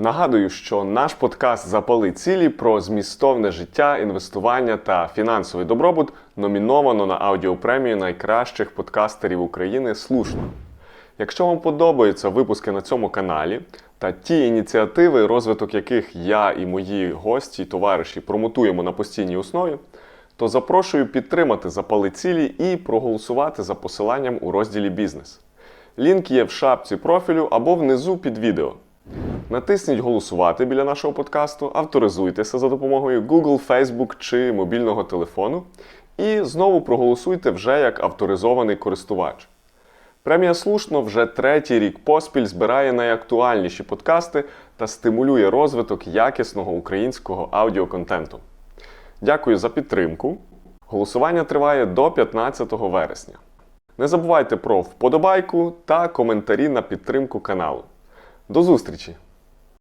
Нагадую, що наш подкаст Запали цілі про змістовне життя, інвестування та фінансовий добробут номіновано на аудіопремію найкращих подкастерів України слушно. Якщо вам подобаються випуски на цьому каналі та ті ініціативи, розвиток яких я і мої гості і товариші промотуємо на постійній основі, то запрошую підтримати запали цілі і проголосувати за посиланням у розділі Бізнес. Лінк є в шапці профілю або внизу під відео. Натисніть голосувати біля нашого подкасту, авторизуйтеся за допомогою Google, Facebook чи мобільного телефону і знову проголосуйте вже як авторизований користувач. Премія слушно вже третій рік поспіль збирає найактуальніші подкасти та стимулює розвиток якісного українського аудіоконтенту. Дякую за підтримку. Голосування триває до 15 вересня. Не забувайте про вподобайку та коментарі на підтримку каналу. До зустрічі!